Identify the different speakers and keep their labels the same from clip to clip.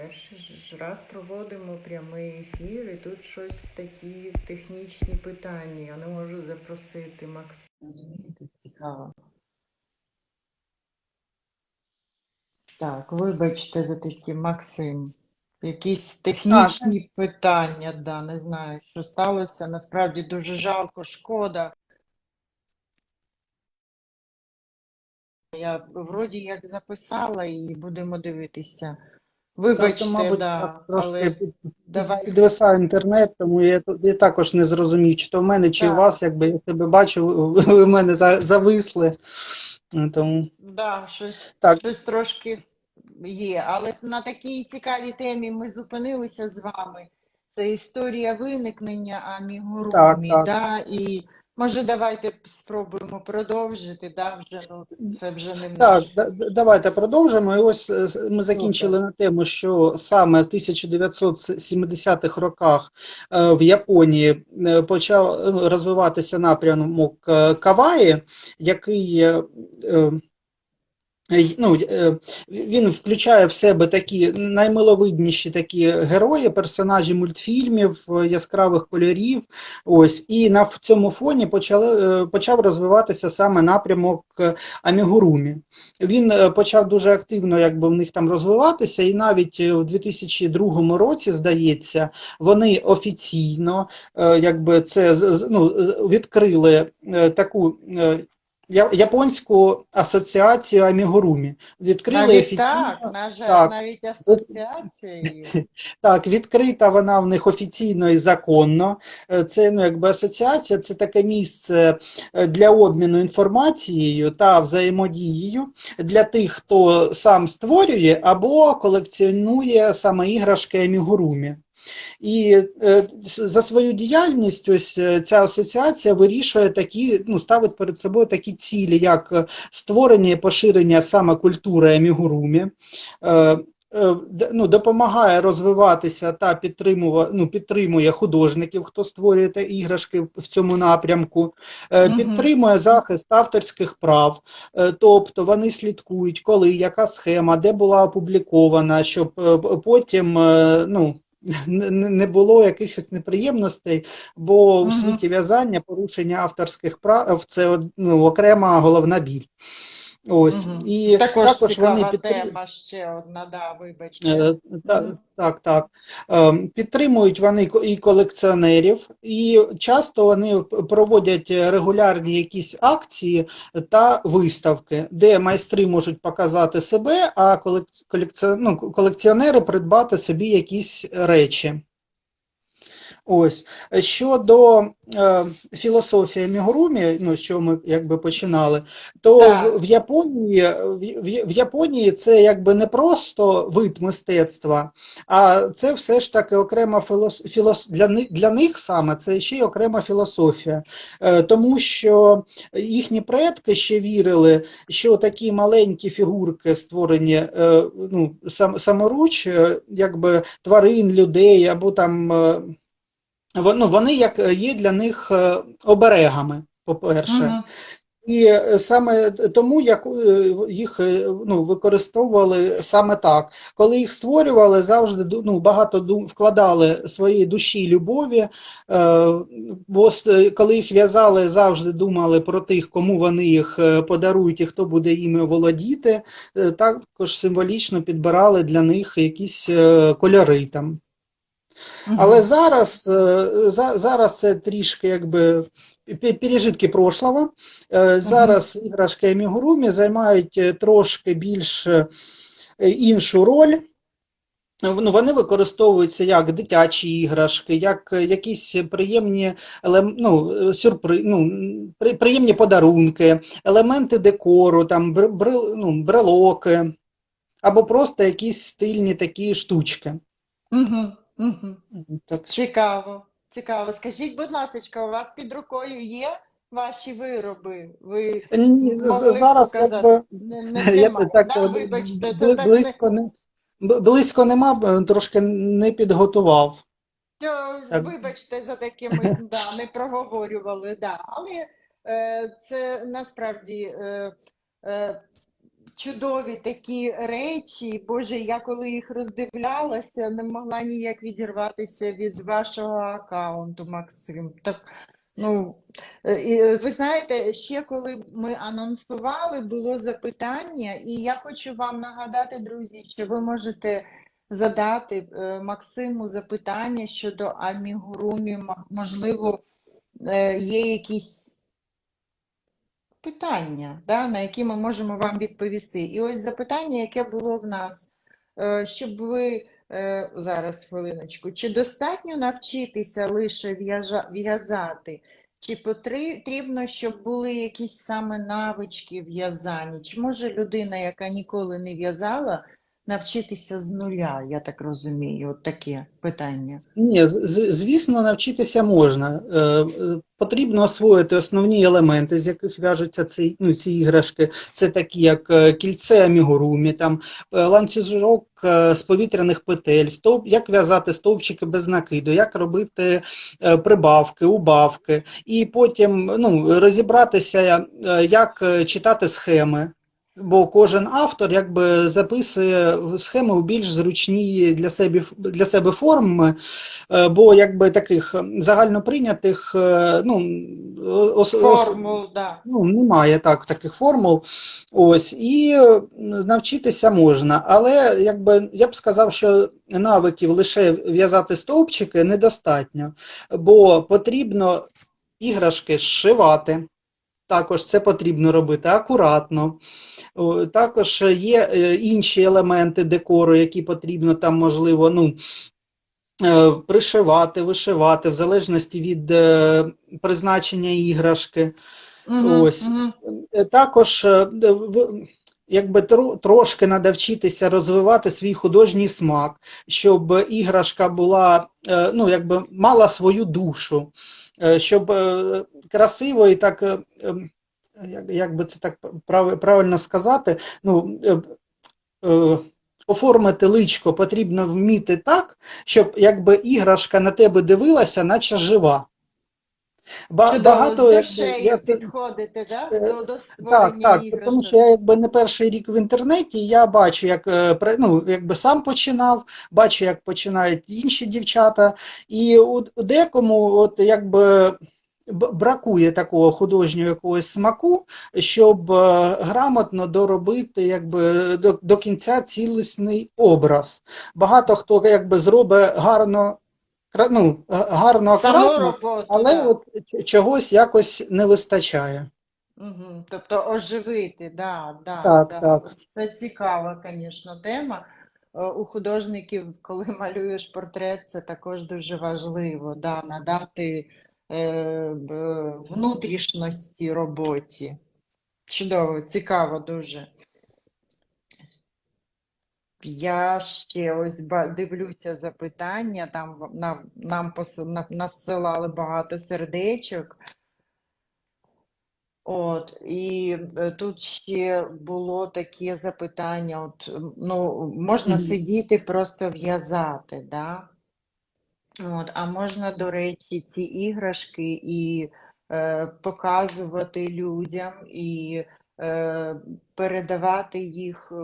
Speaker 1: перший ж раз проводимо прямий ефір, і тут щось такі технічні питання. Я не можу запросити Максима. Розумієте, цікаво. Так, вибачте за такі, Максим. Якісь технічні питання, да, не знаю, що сталося. Насправді дуже жалко, шкода. Я вроді як записала і будемо дивитися. Вибачте,
Speaker 2: Тобто, мабуть,
Speaker 1: да,
Speaker 2: трошки
Speaker 1: але
Speaker 2: під-
Speaker 1: давай.
Speaker 2: підвисає інтернет, тому я, я також не зрозумів, чи то в мене, чи у вас, якби я тебе бачив, ви в мене за- зависли. Тому
Speaker 1: Да, щось,
Speaker 2: Так.
Speaker 1: щось трошки є. Але на такій цікавій темі ми зупинилися з вами. Це історія виникнення амігурумі,
Speaker 2: Так, так.
Speaker 1: да, і може давайте спробуємо продовжити, да, вже, ну, це вже не
Speaker 2: Так, да- да- давайте продовжимо. І ось е, ми закінчили на тему, що саме в 1970-х роках е, в Японії е, почав розвиватися напрямок Каваї, який ну, е, він включає в себе такі наймиловидніші такі герої, персонажі мультфільмів, е, яскравих кольорів. Ось, і на в цьому фоні почали, е, почав розвиватися саме напрямок е, амігурумі. Він е, почав дуже активно якби в них там розвиватися, і навіть е, в 2002 році, здається, вони офіційно е, якби це ну, відкрили е, таку е, японську асоціацію амігурумі. Відкрили
Speaker 1: Навіть
Speaker 2: офіційно.
Speaker 1: так, на жаль,
Speaker 2: Так.
Speaker 1: навіть асоціація є.
Speaker 2: Так, відкрита вона в них офіційно і законно. Е, Це ну, якби асоціація, це таке місце е, для обміну інформацією та взаємодією для тих, хто сам створює або колекціонує саме іграшки амігурумі. І е, за свою діяльність ось е, ця асоціація вирішує такі, ну, ставить перед собою такі цілі, як е, створення і поширення саме культури амігурумі, е, е, ну, допомагає розвиватися та підтримує, ну, підтримує художників, хто створює та іграшки в цьому напрямку, підтримує захист авторських прав, тобто вони слідкують, коли, яка схема, де була опублікована, щоб потім ну, не було якихось неприємностей, бо у світі в'язання порушення авторських прав це ну, окрема головна біль. Ось.
Speaker 1: Мгм.
Speaker 2: І
Speaker 1: Також,
Speaker 2: також вони підтримують.
Speaker 1: тема ще одна, да, вибачте.
Speaker 2: Е, та-
Speaker 1: Мгм.
Speaker 2: Так, так. Ем, Підтримують вони і колекціонерів, і часто вони проводять регулярні якісь акції та виставки, де майстри можуть показати себе, а ну, колекціонери придбати собі якісь речі. Ось щодо е, філософії Мігурумі, ну чого ми якби починали, то
Speaker 1: Так.
Speaker 2: в, в Японії в, в, Японії це якби не просто вид мистецтва, а це все ж таки окрема філос, філос, для них для них саме це ще й окрема філософія, е, тому що їхні предки ще вірили, що такі маленькі фігурки, створені е, ну, сам, саморуч, е, якби тварин, людей або там. е, ну, вони як е, є для них е, оберегами, по-перше.
Speaker 1: Мгм.
Speaker 2: І е, саме тому як їх ну, використовували саме так. Коли їх створювали, завжди ну, багато вкладали своєї душі і любові, бо коли їх в'язали, завжди думали про тих, кому вони їх подарують і хто буде іми володіти. Також символічно підбирали для них якісь кольори там. Але
Speaker 1: Мгм.
Speaker 2: зараз, е, за- зараз це трішки якби пережитки прошлого. Е, Зараз іграшки амігурумі займають е, трошки більш іншу роль. Ну, вони використовуються як дитячі іграшки, як якісь приємні ну, сюрпри... ну, при- приємні подарунки, елементи декору, там, бр... брел- ну, брелоки, або просто якісь стильні такі штучки.
Speaker 1: Мгм.
Speaker 2: Так,
Speaker 1: Цікаво, цікаво. Скажіть, будь ласка, у вас під рукою є ваші вироби? Ви
Speaker 2: Ні,
Speaker 1: могли
Speaker 2: зараз
Speaker 1: показати? Не, не
Speaker 2: я
Speaker 1: немає,
Speaker 2: так
Speaker 1: да?
Speaker 2: е,
Speaker 1: Вибачте,
Speaker 2: бли-
Speaker 1: так
Speaker 2: близько не близько нема, трошки не підготував.
Speaker 1: Що,
Speaker 2: Так.
Speaker 1: вибачте за таке, ми да, не проговорювали, да. Але е, це насправді е, е, чудові такі речі. Боже, я коли їх роздивлялася, не могла ніяк відірватися від вашого аккаунту, Максим. Так, ну, е, е, ви знаєте, ще коли ми анонсували, було запитання, і я хочу вам нагадати, друзі, що ви можете задати е, Максиму запитання щодо амігурумі. Можливо, є якісь питання, да, на які ми можемо вам відповісти. І ось запитання, яке було в нас, Е, щоб ви е, зараз хвилиночку, чи достатньо навчитися лише в'язати, чи потрібно, щоб були якісь саме навички в'язані? Чи може людина, яка ніколи не в'язала, навчитися з нуля, я так розумію, от таке питання.
Speaker 2: Ні, звісно, навчитися можна. Е, е, Потрібно освоїти основні елементи, з яких в'яжуться ці, ну, ці іграшки. Це такі, як е, кільце амігурумі, там ланцюжок з повітряних петель, стовп, як в'язати стовпчики без накиду, як робити прибавки, убавки, і потім ну, розібратися, як читати схеми. Бо кожен автор якби записує схеми у більш зручні для себе, для себе форми, е, бо якби таких загальноприйнятих е, ну, ос, ос,
Speaker 1: да.
Speaker 2: ну, немає так, таких формул. Ось, і навчитися можна. Але якби, я б сказав, що навиків лише в'язати стовпчики недостатньо, бо потрібно іграшки зшивати. Також це потрібно робити акуратно. Також є е, інші елементи декору, які потрібно там, можливо, ну, е, пришивати, вишивати, в залежності від е, призначення іграшки.
Speaker 1: Мгм,
Speaker 2: Ось. Е, Також якби трошки треба вчитися розвивати свій художній смак, щоб іграшка була, ну, якби мала свою душу, щоб е, красиво і так, е, ем, як, би це так прав- правильно сказати, ну, е, е, оформити личко потрібно вміти так, щоб якби іграшка на тебе дивилася, наче жива. Ба-
Speaker 1: Чудово,
Speaker 2: багато,
Speaker 1: з
Speaker 2: якби,
Speaker 1: душею
Speaker 2: я це-
Speaker 1: підходите, да?
Speaker 2: Е,
Speaker 1: До, до
Speaker 2: так, так,
Speaker 1: іграшок.
Speaker 2: тому що я якби не перший рік в інтернеті, я бачу, як е, ну, якби сам починав, бачу, як починають інші дівчата, і у у декому от якби бракує такого художнього якогось смаку, щоб е, грамотно доробити якби до, до кінця цілісний образ. Багато хто якби зробить гарно, ну, г- гарно акуратно,
Speaker 1: роботу,
Speaker 2: але
Speaker 1: да.
Speaker 2: от чогось якось не вистачає.
Speaker 1: Мгм. Тобто оживити, да, да,
Speaker 2: Так,
Speaker 1: да.
Speaker 2: так.
Speaker 1: Це цікава, звісно, тема. Е, У художників, коли малюєш портрет, це також дуже важливо, да, надати е, внутрішності роботі. Чудово, цікаво дуже. Я ще ось дивлюся запитання, там нам, нам пос- на- надсилали багато сердечок. От, і е, тут ще було таке запитання: от, ну, можна
Speaker 2: Мгм.
Speaker 1: сидіти, просто в'язати, да? От, а можна, до речі, ці іграшки і е, показувати людям, і е, передавати їх е,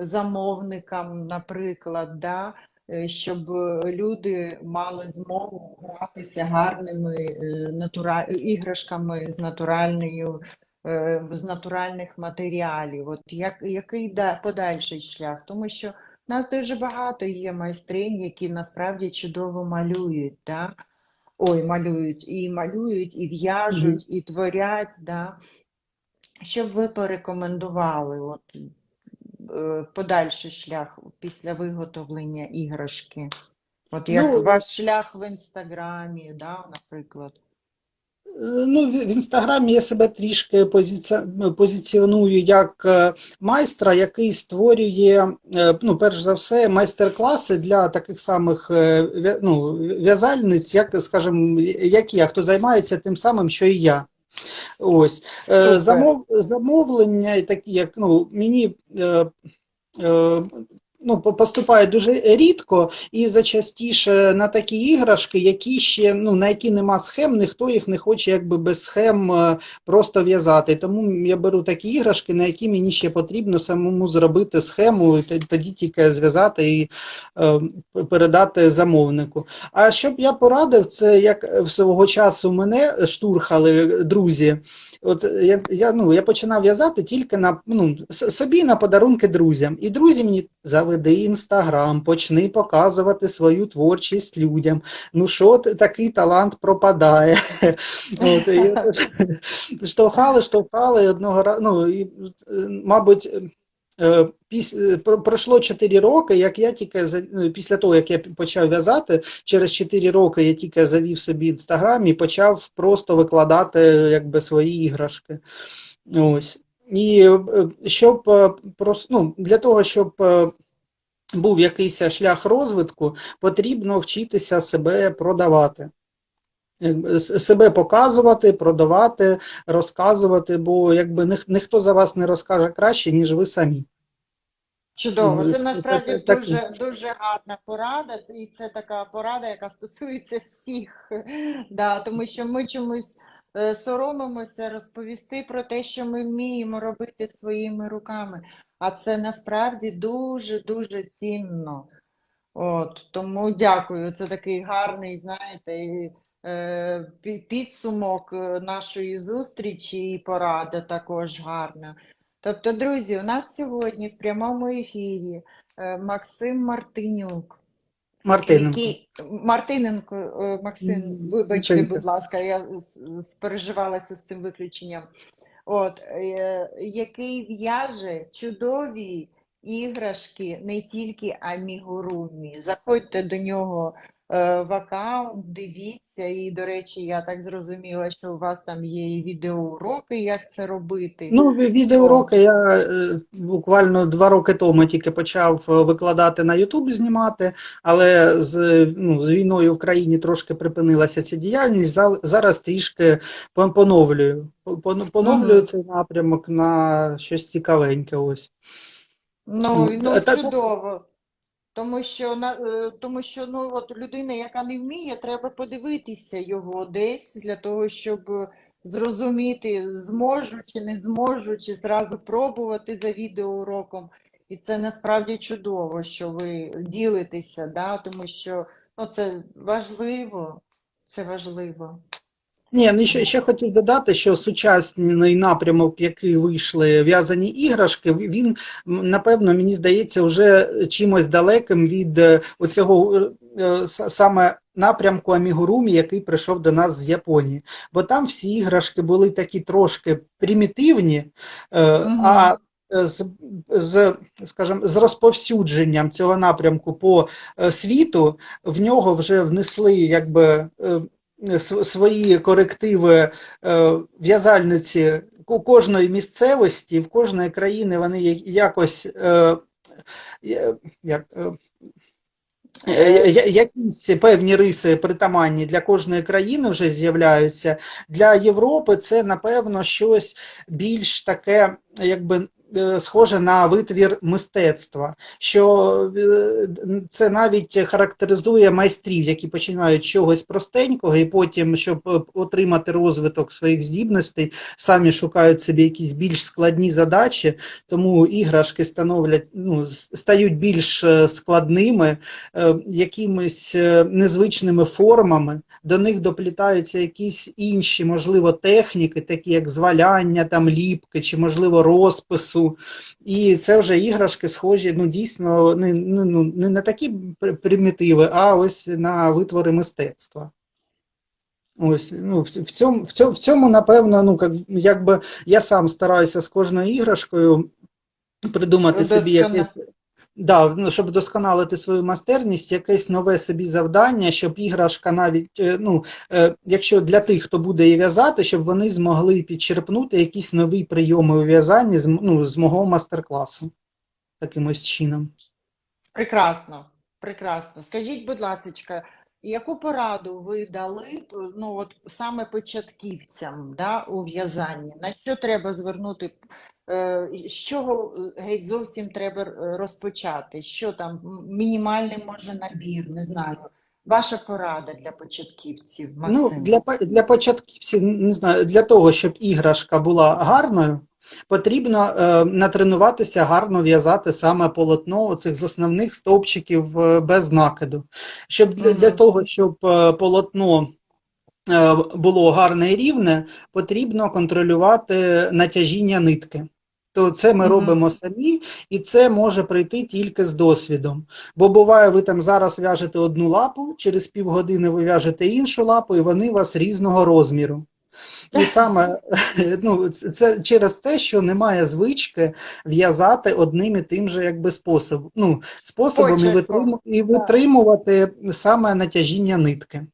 Speaker 1: замовникам, наприклад, да? е, щоб е, люди мали змогу гратися гарними е, натура... іграшками з натуральною, з натуральних матеріалів. От як, який да, подальший шлях? Тому що у нас дуже багато є майстринь, які насправді чудово малюють, да? Ой, малюють, і малюють, і в'яжуть, і творять, да? Що б ви порекомендували, от, подальший шлях після виготовлення іграшки? От як
Speaker 2: Ну,
Speaker 1: ваш шлях в інстаграмі, да, наприклад.
Speaker 2: Е, Ну, в інстаграмі я себе трішки позиці- позиціоную як е, майстра, який створює, е, ну, перш за все, майстер-класи для таких самих е, ну, в'язальниць, як, скажімо, як я, хто займається тим самим, що і я. Ось. Е, Замов, замовлення, такі як ну, мені е, е, ну, по- поступають дуже рідко і зачастіше на такі іграшки, які ще, ну, на які нема схем, ніхто їх не хоче якби без схем е, просто в'язати. Тому я беру такі іграшки, на які мені ще потрібно самому зробити схему, і тоді тільки зв'язати і е, передати замовнику. А що б я порадив, це як свого часу мене штурхали друзі. От я, я, ну, я починав в'язати тільки на ну, собі на подарунки друзям. І друзі мені заведи інстаграм, почни показувати свою творчість людям. Ну що такий талант пропадає? От, і, штовхали, штовхали одного разу. Ну, і, е, мабуть, е, е, пройшло 4 роки, як я тільки ну, після того, як я почав в'язати, через 4 роки я тільки завів собі інстаграм і почав просто викладати якби свої іграшки. Ось. І щоб ну, для того, щоб був якийсь шлях розвитку, потрібно вчитися себе продавати. Себе показувати, продавати, розказувати, бо якби ніх- ніхто за вас не розкаже краще, ніж ви самі.
Speaker 1: Чудово, це насправді
Speaker 2: так- так-
Speaker 1: дуже дуже гарна порада, і це така порада, яка стосується всіх. Да, тому що ми чомусь е, соромимося розповісти про те, що ми вміємо робити своїми руками. А це насправді дуже дуже цінно. От, тому дякую. Це такий гарний, знаєте, е, підсумок е, нашої зустрічі і порада також гарна. Тобто, друзі, у нас сьогодні в прямому ефірі е, Максим Мартинюк,
Speaker 2: Мартиненко.
Speaker 1: який Мартиненко, Максим, вибачте, будь ласка, я спереживалася з цим виключенням. От, е, який в'яже чудові іграшки не тільки амігурумі. Заходьте до нього в аккаунт, дивіться. І, до речі, я так зрозуміла, що у вас там є і відеоуроки, як це робити.
Speaker 2: Ну, ві- відеоуроки я е, буквально два роки тому тільки почав е, викладати на YouTube, знімати, але з, ну, з війною в країні трошки припинилася ця діяльність. Зараз трішки поновлюю. Поновлюю цей напрямок на щось цікавеньке. Ось.
Speaker 1: Ну,
Speaker 2: ну
Speaker 1: чудово. Тому що, на- е, тому що ну, от людина, яка не вміє, треба подивитися його десь для того, щоб зрозуміти, зможу чи не зможу, чи зразу пробувати за відеоуроком. І це насправді чудово, що ви ділитеся, да? Тому що ну, це важливо, це важливо.
Speaker 2: Ні, ну ще, ще хотів додати, що сучасний напрямок, який вийшли в'язані іграшки, він, напевно, мені здається, вже чимось далеким від е, оцього е, е, саме напрямку амігурумі, який прийшов до нас з Японії. Бо там всі іграшки були такі трошки примітивні,
Speaker 1: Мгм.
Speaker 2: а з, з, скажімо, з розповсюдженням цього напрямку по світу в нього вже внесли якби. Св- свої корективи е, в'язальниці ко- кожної місцевості, в кожної країни вони якось е, як, е, якісь певні риси притаманні для кожної країни вже з'являються. Для Європи це, напевно, щось більш таке, якби. Е, Схоже на витвір мистецтва, що е, це навіть характеризує майстрів, які починають чогось простенького, і потім, щоб е, отримати розвиток своїх здібностей, самі шукають собі якісь більш складні задачі, тому іграшки становлять, ну, стають більш складними, якимись незвичними формами. До них доплітаються якісь інші, можливо, техніки, такі як зваляння, там ліпки, чи можливо розпису. І це вже іграшки схожі, ну дійсно, не, не, ну, не на такі примітиви, а ось на витвори мистецтва. Ось, ну, в, цьому, в цьому, в цьому, напевно, ну, як, якби я сам стараюся з кожною іграшкою придумати собі
Speaker 1: Вдоскона-
Speaker 2: якесь, да, ну, щоб вдосконалити свою майстерність, якесь нове собі завдання, щоб іграшка навіть, е, ну, е, якщо для тих, хто буде її в'язати, щоб вони змогли підчерпнути якісь нові прийоми у в'язанні з, ну, з мого майстер-класу. Таким чином.
Speaker 1: Прекрасно, прекрасно. Скажіть, будь ласка, яку пораду ви дали ну, от саме початківцям, да, у в'язанні? На що треба звернути з чого е, геть зовсім треба е, розпочати? Що там, мінімальний може набір, не знаю. Ваша порада для початківців,
Speaker 2: Ну,
Speaker 1: Максим.
Speaker 2: для, для початківців, не знаю, для того, щоб іграшка була гарною, потрібно е, натренуватися гарно в'язати саме полотно цих з основних стовпчиків е, без накиду. Щоб для, для того, щоб е, полотно е, було гарне і рівне, потрібно контролювати натяжіння нитки. То це ми робимо самі, і це може прийти тільки з досвідом. Бо буває, ви там зараз в'яжете одну лапу, через півгодини ви в'яжете іншу лапу, і вони у вас різного розміру. І саме ну, це через те, що немає звички в'язати одним і тим же якби способом. Ну, способом і, витрим, і витримувати саме натяжіння нитки.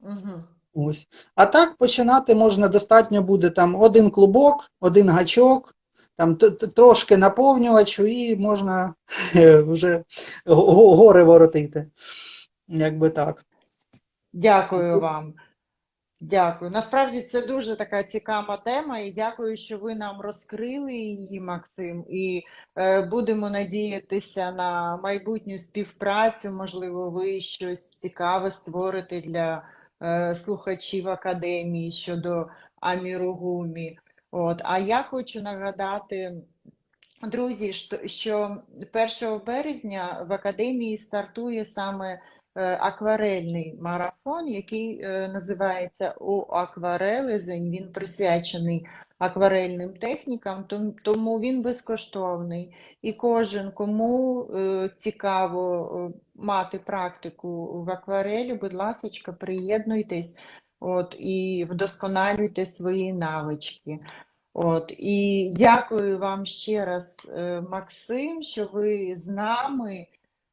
Speaker 1: Мгм.
Speaker 2: Ось. А так починати можна достатньо буде там один клубок, один гачок, там трошки наповнювачу, і можна е, вже го- го- гори воротити. Якби так.
Speaker 1: Дякую вам. Дякую. Насправді це дуже така цікава тема, і дякую, що ви нам розкрили її, Максим. І е, будемо надіятися на майбутню співпрацю. Можливо, ви щось цікаве створите для е, слухачів академії щодо аміругумі. От. А я хочу нагадати, друзі, що- що 1 березня в академії стартує саме е, акварельний марафон, який е, називається «У акварелизень». Він присвячений акварельним технікам, тому він безкоштовний. І кожен, кому е, цікаво мати практику в акварелі, будь ласка, приєднуйтесь от, і вдосконалюйте свої навички. От, і дякую вам ще раз, е, Максим, що ви з нами.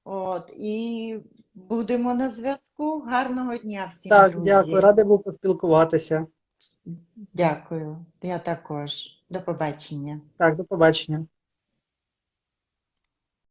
Speaker 1: От, і будемо на зв'язку. Гарного дня всім,
Speaker 2: Так,
Speaker 1: друзі.
Speaker 2: дякую, радий був поспілкуватися.
Speaker 1: Дякую. Я також. До побачення.
Speaker 2: Так, до побачення.